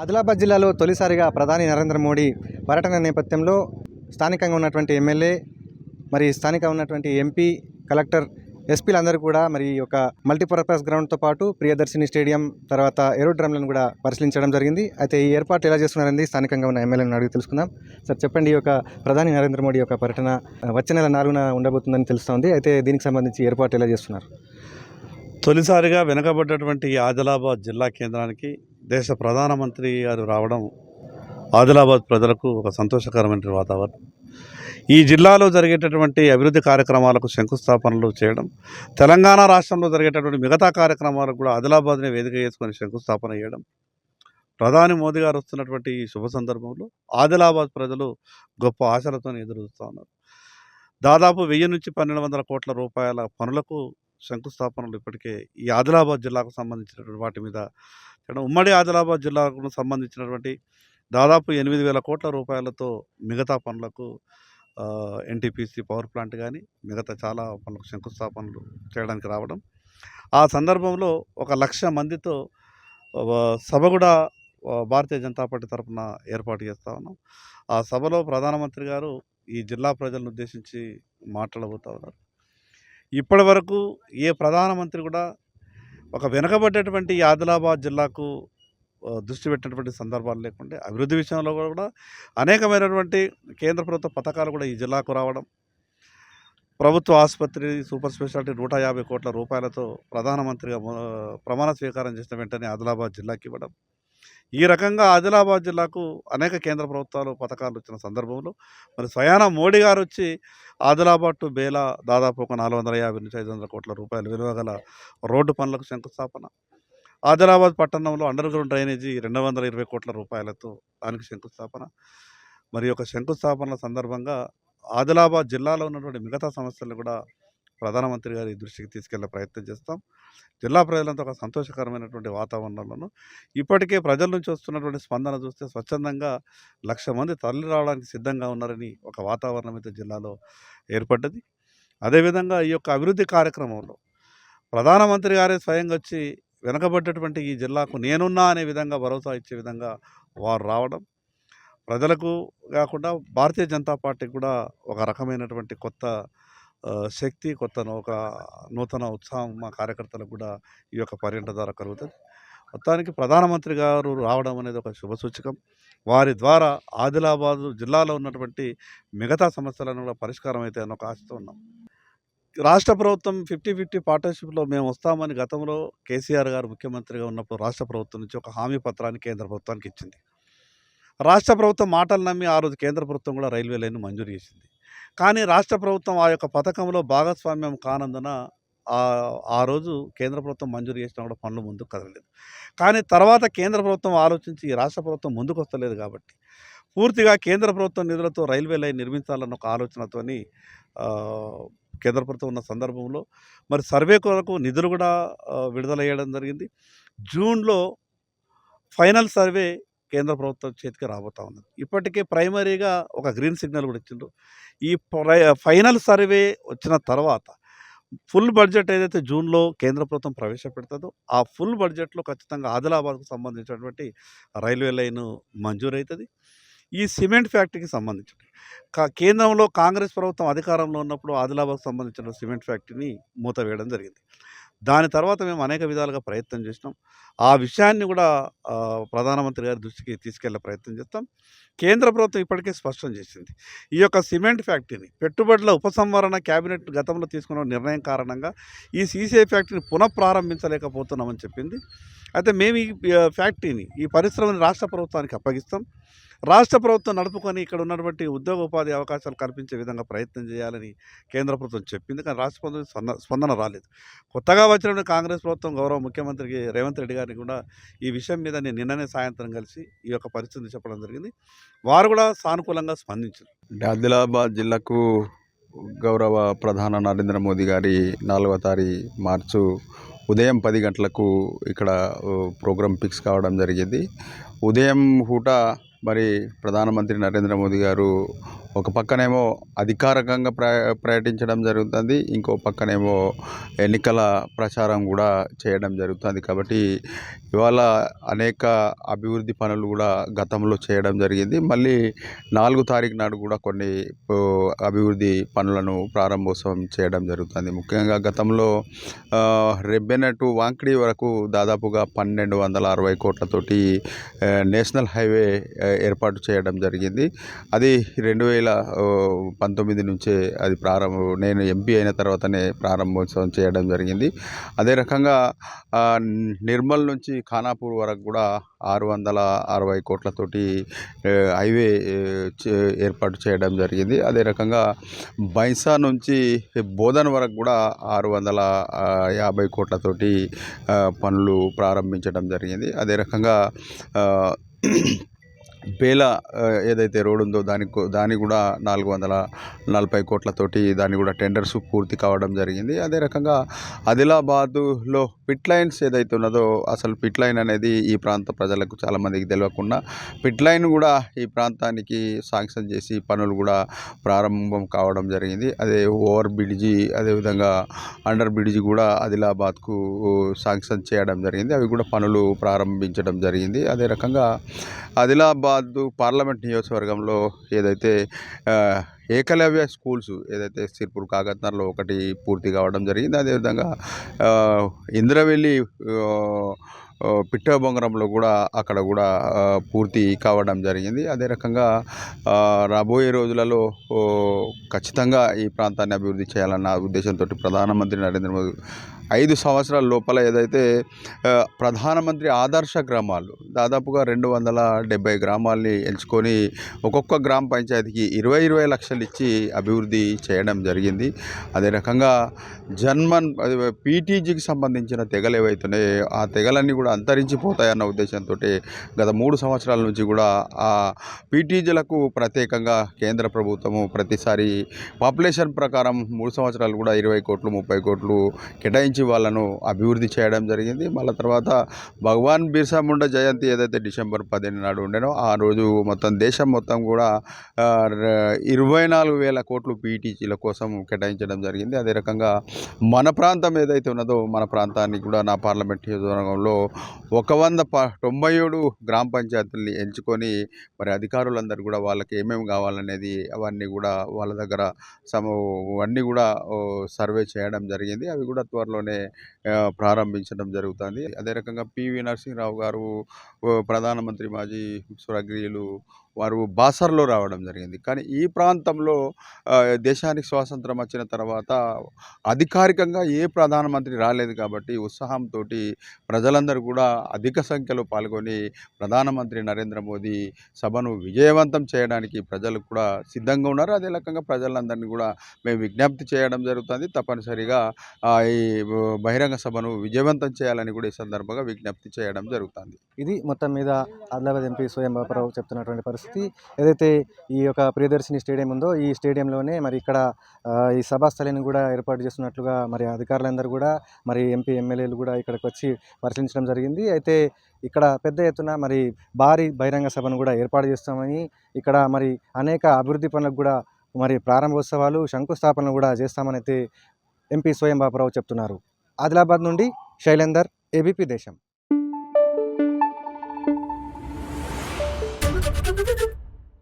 ఆదిలాబాద్ జిల్లాలో తొలిసారిగా ప్రధాని నరేంద్ర మోడీ పర్యటన నేపథ్యంలో స్థానికంగా ఉన్నటువంటి ఎమ్మెల్యే మరి స్థానికంగా ఉన్నటువంటి ఎంపీ కలెక్టర్ ఎస్పీలందరూ కూడా మరి ఈ యొక్క మల్టీపర్పస్ గ్రౌండ్తో పాటు ప్రియదర్శిని స్టేడియం తర్వాత ఏరోడ్రమ్లను కూడా పరిశీలించడం జరిగింది. అయితే ఈ ఏర్పాటు ఎలా చేస్తున్నారని స్థానికంగా ఉన్న ఎమ్మెల్యేలను అడిగి తెలుసుకుందాం. సార్ చెప్పండి ఈ యొక్క ప్రధాని నరేంద్ర మోడీ యొక్క పర్యటన వచ్చే నెల నాలుగున ఉండబోతుందని తెలుస్తోంది. అయితే దీనికి సంబంధించి ఏర్పాటు ఎలా చేస్తున్నారు తొలిసారిగా వెనుకబడ్డటువంటి ఆదిలాబాద్ జిల్లా కేంద్రానికి దేశ ప్రధానమంత్రి గారు రావడం ఆదిలాబాద్ ప్రజలకు ఒక సంతోషకరమైన వాతావరణం. ఈ జిల్లాలో జరిగేటటువంటి అభివృద్ధి కార్యక్రమాలకు శంకుస్థాపనలు చేయడం తెలంగాణ రాష్ట్రంలో జరిగేటటువంటి మిగతా కార్యక్రమాలకు కూడా ఆదిలాబాద్ని వేదిక చేసుకొని శంకుస్థాపన చేయడం ప్రధాని మోదీ గారు వస్తున్నటువంటి ఈ శుభ సందర్భంలో ఆదిలాబాద్ ప్రజలు గొప్ప ఆశలతో ఎదురు చూస్తూ ఉన్నారు. దాదాపు వెయ్యి నుంచి పన్నెండు వందల కోట్ల రూపాయల పనులకు శంకుస్థాపనలు ఇప్పటికే ఈ ఆదిలాబాద్ జిల్లాకు సంబంధించినటువంటి వాటి మీద ఉమ్మడి ఆదిలాబాద్ జిల్లాకు సంబంధించినటువంటి దాదాపు ఎనిమిది వేల కోట్ల రూపాయలతో మిగతా పనులకు ఎన్టీపీసీ పవర్ ప్లాంట్ కానీ మిగతా చాలా పనులకు శంకుస్థాపనలు చేయడానికి రావడం. ఆ సందర్భంలో ఒక లక్ష మందితో సభ కూడా భారతీయ జనతా పార్టీ తరఫున ఏర్పాటు చేస్తా ఉన్నాం. ఆ సభలో ప్రధానమంత్రి గారు ఈ జిల్లా ప్రజలను ఉద్దేశించి మాట్లాడబోతా ఉన్నారు. ఇప్పటి వరకు ఏ ప్రధానమంత్రి కూడా ఒక వెనకబడ్డటువంటి ఈ ఆదిలాబాద్ జిల్లాకు దృష్టి పెట్టినటువంటి సందర్భాలు లేకుంటే అభివృద్ధి విషయంలో కూడా అనేకమైనటువంటి కేంద్ర ప్రభుత్వ పథకాలు కూడా ఈ జిల్లాకు రావడం ప్రభుత్వ ఆసుపత్రి సూపర్ స్పెషాలిటీ నూట యాభై కోట్ల రూపాయలతో ప్రధానమంత్రిగా ప్రమాణ స్వీకారం చేసిన వెంటనే ఆదిలాబాద్ జిల్లాకి ఇవ్వడం ఈ రకంగా ఆదిలాబాద్ జిల్లాకు అనేక కేంద్ర ప్రభుత్వాలు పథకాలు వచ్చిన సందర్భంలో మరి స్వయాన మోడీ గారు వచ్చి ఆదిలాబాద్ టు బేలా దాదాపు ఒక నాలుగు వందల యాభై నుంచి ఐదు వందల కోట్ల రూపాయలు విలువ గల రోడ్డు పనులకు శంకుస్థాపన. ఆదిలాబాద్ పట్టణంలో అండర్ గ్రౌండ్ డ్రైనేజీ రెండు వందల ఇరవై కోట్ల రూపాయలతో దానికి శంకుస్థాపన. మరి యొక్క శంకుస్థాపనల సందర్భంగా ఆదిలాబాద్ జిల్లాలో ఉన్నటువంటి మిగతా సమస్యలు కూడా ప్రధానమంత్రి గారి దృష్టికి తీసుకెళ్ళే ప్రయత్నం చేస్తాం. జిల్లా ప్రజలంతా ఒక సంతోషకరమైనటువంటి వాతావరణంలోనూ ఇప్పటికే ప్రజల నుంచి వస్తున్నటువంటి స్పందన చూస్తే స్వచ్ఛందంగా లక్ష మంది తరలి రావడానికి సిద్ధంగా ఉన్నారని ఒక వాతావరణం అయితే జిల్లాలో ఏర్పడ్డది. అదేవిధంగా ఈ యొక్క అభివృద్ధి కార్యక్రమంలో ప్రధానమంత్రి గారే స్వయంగా వచ్చి వెనకబడ్డటువంటి ఈ జిల్లాకు నేనున్నా అనే విధంగా భరోసా ఇచ్చే విధంగా వారు రావడం ప్రజలకు కాకుండా భారతీయ జనతా పార్టీకి కూడా ఒక రకమైనటువంటి కొత్త శక్తి కొత్త ఒక నూతన ఉత్సాహం మా కార్యకర్తలకు కూడా ఈ యొక్క పర్యటన ద్వారా కలుగుతుంది. మొత్తానికి ప్రధానమంత్రి గారు రావడం అనేది ఒక శుభ సూచకం. వారి ద్వారా ఆదిలాబాదు జిల్లాలో ఉన్నటువంటి మిగతా సమస్యలను కూడా పరిష్కారం అయితే అని ఒక ఆశతో ఉన్నాం. రాష్ట్ర ప్రభుత్వం ఫిఫ్టీ ఫిఫ్టీ పార్ట్నర్షిప్లో మేము వస్తామని గతంలో కేసీఆర్ గారు ముఖ్యమంత్రిగా ఉన్నప్పుడు రాష్ట్ర ప్రభుత్వం నుంచి ఒక హామీ పత్రాన్ని కేంద్ర ప్రభుత్వానికి ఇచ్చింది. రాష్ట్ర ప్రభుత్వం మాటలు నమ్మి ఆ రోజు కేంద్ర ప్రభుత్వం కూడా రైల్వే లైన్ మంజూరు చేసింది. కానీ రాష్ట్ర ప్రభుత్వం ఆ యొక్క పథకంలో భాగస్వామ్యం కానందున ఆ రోజు కేంద్ర ప్రభుత్వం మంజూరు చేసినా కూడా పనులు ముందుకు కదలలేదు. కానీ తర్వాత కేంద్ర ప్రభుత్వం ఆలోచించి ఈ రాష్ట్ర ప్రభుత్వం ముందుకు వస్తలేదు కాబట్టి పూర్తిగా కేంద్ర ప్రభుత్వం నిధులతో రైల్వే లైన్ నిర్మించాలన్న ఒక ఆలోచనతోని కేంద్ర ప్రభుత్వం ఉన్న సందర్భంలో మరి సర్వే కొరకు నిధులు కూడా విడుదల చేయడం జరిగింది. జూన్లో ఫైనల్ సర్వే కేంద్ర ప్రభుత్వం చేతికి రాబోతా ఉన్నది. ఇప్పటికే ప్రైమరీగా ఒక గ్రీన్ సిగ్నల్ కూడా ఇచ్చిండ్రు. ఈ ప్రై ఫైనల్ సర్వే వచ్చిన తర్వాత ఫుల్ బడ్జెట్ ఏదైతే జూన్లో కేంద్ర ప్రభుత్వం ప్రవేశపెడుతుందో ఆ ఫుల్ బడ్జెట్లో ఖచ్చితంగా ఆదిలాబాద్కు సంబంధించినటువంటి రైల్వే లైన్ మంజూరవుతుంది ఈ సిమెంట్ ఫ్యాక్టరీకి సంబంధించి కా కేంద్రంలో కాంగ్రెస్ ప్రభుత్వం అధికారంలో ఉన్నప్పుడు ఆదిలాబాద్కు సంబంధించిన సిమెంట్ ఫ్యాక్టరీని మూత వేయడం జరిగింది. దాని తర్వాత మేము అనేక విధాలుగా ప్రయత్నం చేసినాం. ఆ విషయాన్ని కూడా ప్రధానమంత్రి గారి దృష్టికి తీసుకెళ్ళే ప్రయత్నం చేస్తాం. కేంద్ర ప్రభుత్వం ఇప్పటికే స్పష్టం చేసింది. ఈ యొక్క సిమెంట్ ఫ్యాక్టరీని పెట్టుబడుల ఉపసంహరణ కేబినెట్ గతంలో తీసుకున్న నిర్ణయం కారణంగా ఈ సీసీఐ ఫ్యాక్టరీని పునఃప్రారంభించలేకపోతున్నామని చెప్పింది. అయితే మేము ఈ ఫ్యాక్టరీని ఈ పరిశ్రమని రాష్ట్ర ప్రభుత్వానికి అప్పగిస్తాం. రాష్ట్ర ప్రభుత్వం నడుపుకొని ఇక్కడ ఉన్నటువంటి ఉద్యోగ ఉపాధి అవకాశాలు కల్పించే విధంగా ప్రయత్నం చేయాలని కేంద్ర ప్రభుత్వం చెప్పింది. కానీ రాష్ట్ర ప్రభుత్వం స్పందన రాలేదు. కొత్తగా వచ్చినటువంటి కాంగ్రెస్ ప్రభుత్వం గౌరవ ముఖ్యమంత్రికి రేవంత్ రెడ్డి గారిని కూడా ఈ విషయం మీద నేను నిన్ననే సాయంత్రం కలిసి ఈ యొక్క పరిస్థితిని చెప్పడం జరిగింది. వారు కూడా సానుకూలంగా స్పందించారు. ఆదిలాబాద్ జిల్లాకు గౌరవ ప్రధాన నరేంద్ర మోదీ గారి నాలుగో తారీఖు మార్చు ఉదయం పది గంటలకు ఇక్కడ ప్రోగ్రాం ఫిక్స్ కావడం జరిగింది. ఉదయం పూట మరి ప్రధానమంత్రి నరేంద్ర మోదీ గారు ఒక పక్కనేమో అధికారికంగా ప్ర పర్యటించడం జరుగుతుంది ఇంకో పక్కనేమో ఎన్నికల ప్రచారం కూడా చేయడం జరుగుతుంది కాబట్టి ఇవాళ అనేక అభివృద్ధి పనులు కూడా గతంలో చేయడం జరిగింది. మళ్ళీ నాలుగు తారీఖు నాడు కూడా కొన్ని అభివృద్ధి పనులను ప్రారంభోత్సవం చేయడం జరుగుతుంది. ముఖ్యంగా గతంలో రెబ్బెన టు వాంకిడి వరకు దాదాపుగా పన్నెండు వందల అరవై కోట్లతోటి నేషనల్ హైవే ఏర్పాటు చేయడం జరిగింది. అది రెండు వేల పంతొమ్మిది నుంచే అది ప్రారంభం నేను ఎంపీ అయిన తర్వాతనే ప్రారంభోత్సవం చేయడం జరిగింది. అదే రకంగా నిర్మల్ నుంచి ఖానాపూర్ వరకు కూడా ఆరు వందల అరవై కోట్లతోటి హైవే ఏర్పాటు చేయడం జరిగింది. అదే రకంగా బైంసా నుంచి బోధన్ వరకు కూడా ఆరు వందల యాభై కోట్లతోటి పనులు ప్రారంభించడం జరిగింది. అదే రకంగా బేల ఏదైతే రోడ్ ఉందో దానికి దాని కూడా నాలుగు వందల నలభై కోట్లతోటి దాన్ని కూడా టెండర్స్ పూర్తి కావడం జరిగింది. అదే రకంగా ఆదిలాబాదులో పిట్ లైన్స్ ఏదైతే ఉన్నదో అసలు పిట్ లైన్ అనేది ఈ ప్రాంత ప్రజలకు చాలామందికి తెలియకుండా పిట్ లైన్ కూడా ఈ ప్రాంతానికి శాంక్షన్ చేసి పనులు కూడా ప్రారంభం కావడం జరిగింది. అదే ఓవర్ బ్రిడ్జి అదేవిధంగా అండర్ బ్రిడ్జి కూడా ఆదిలాబాద్కు శాంక్షన్ చేయడం జరిగింది. అవి కూడా పనులు ప్రారంభించడం జరిగింది. అదే రకంగా ఆదిలాబాద్ పార్లమెంట్ నియోజకవర్గంలో ఏదైతే ఏకలవ్య స్కూల్స్ ఏదైతే సిర్పూర్ కాకత్నర్లో ఒకటి పూర్తి కావడం జరిగింది అదేవిధంగా ఇంద్రవెల్లి పిట్టబొంగరంలో కూడా అక్కడ కూడా పూర్తి కావడం జరిగింది. అదే రకంగా రాబోయే రోజులలో ఖచ్చితంగా ఈ ప్రాంతాన్ని అభివృద్ధి చేయాలన్న ఉద్దేశంతో ప్రధానమంత్రి నరేంద్ర మోదీ ఐదు సంవత్సరాల లోపల ఏదైతే ప్రధానమంత్రి ఆదర్శ గ్రామాలు దాదాపుగా రెండు వందల డెబ్బై గ్రామాల్ని ఎంచుకొని ఒక్కొక్క గ్రామ పంచాయతీకి ఇరవై ఇరవై లక్షలు ఇచ్చి అభివృద్ధి చేయడం జరిగింది. అదే రకంగా జన్మన్ పీటీజీకి సంబంధించిన తెగలు ఏవైతున్నాయో ఆ తెగలన్నీ కూడా అంతరించిపోతాయన్న ఉద్దేశంతో గత మూడు సంవత్సరాల నుంచి కూడా ఆ పీటీజీలకు ప్రత్యేకంగా కేంద్ర ప్రభుత్వము ప్రతిసారి పాపులేషన్ ప్రకారం మూడు సంవత్సరాలు కూడా ఇరవై కోట్లు ముప్పై కోట్లు కేటాయించి వాళ్ళను అభివృద్ధి చేయడం జరిగింది. మళ్ళీ తర్వాత భగవాన్ బిర్సా ముండా జయంతి ఏదైతే డిసెంబర్ పదిహేను నాడు ఉండేనో ఆ రోజు మొత్తం దేశం మొత్తం కూడా ఇరవై నాలుగు వేల కోట్లు పీటీజీల కోసం కేటాయించడం జరిగింది. అదే రకంగా మన ప్రాంతం ఏదైతే ఉన్నదో మన ప్రాంతానికి కూడా నా పార్లమెంట్ నియోజకవర్గంలో ఒక వంద ప తొంభై ఏడు గ్రామ పంచాయతీల్ని ఎంచుకొని మరి అధికారులందరూ కూడా వాళ్ళకి ఏమేమి కావాలనేది అవన్నీ కూడా వాళ్ళ దగ్గర సమ అన్నీ కూడా సర్వే చేయడం జరిగింది. అవి కూడా త్వరలోనే ప్రారంభించడం జరుగుతుంది. అదే రకంగా పివి నరసింహరావు గారు ప్రధానమంత్రి మాజీ స్వర్గీయులు వారు బాసర్లో రావడం జరిగింది. కానీ ఈ ప్రాంతంలో దేశానికి స్వాతంత్రం వచ్చిన తర్వాత అధికారికంగా ఏ ప్రధానమంత్రి రాలేదు కాబట్టి ఉత్సాహంతో ప్రజలందరూ కూడా అధిక సంఖ్యలో పాల్గొని ప్రధానమంత్రి నరేంద్ర మోదీ సభను విజయవంతం చేయడానికి ప్రజలు కూడా సిద్ధంగా ఉన్నారు. అదే రకంగా ప్రజలందరినీ కూడా మేము విజ్ఞప్తి చేయడం జరుగుతుంది. తప్పనిసరిగా ఈ బహిరంగ సభను విజయవంతం చేయాలని కూడా ఈ సందర్భంగా విజ్ఞప్తి చేయడం జరుగుతుంది. ఇది మొత్తం మీద ఆదిలాబాద్ ఎంపీ స్వయం బాపరావు చెప్తున్నటువంటి పరిస్థితి. ఏదైతే ఈ యొక్క ప్రియదర్శిని స్టేడియం ఉందో ఈ స్టేడియంలోనే మరి ఇక్కడ ఈ సభాస్థలిని కూడా ఏర్పాటు చేస్తున్నట్లుగా మరి అధికారులందరూ కూడా మరి ఎంపీ ఎమ్మెల్యేలు కూడా ఇక్కడికి వచ్చి పరిశీలించడం జరిగింది. అయితే ఇక్కడ పెద్ద ఎత్తున మరి భారీ బహిరంగ సభను కూడా ఏర్పాటు చేస్తామని ఇక్కడ మరి అనేక అభివృద్ధి పనులకు కూడా మరి ప్రారంభోత్సవాలు శంకుస్థాపనలు కూడా చేస్తామని అయితే ఎంపీ స్వయం బాబురావు చెప్తున్నారు. ఆదిలాబాద్ నుండి శైలేందర్ ఏబీపీ దేశం.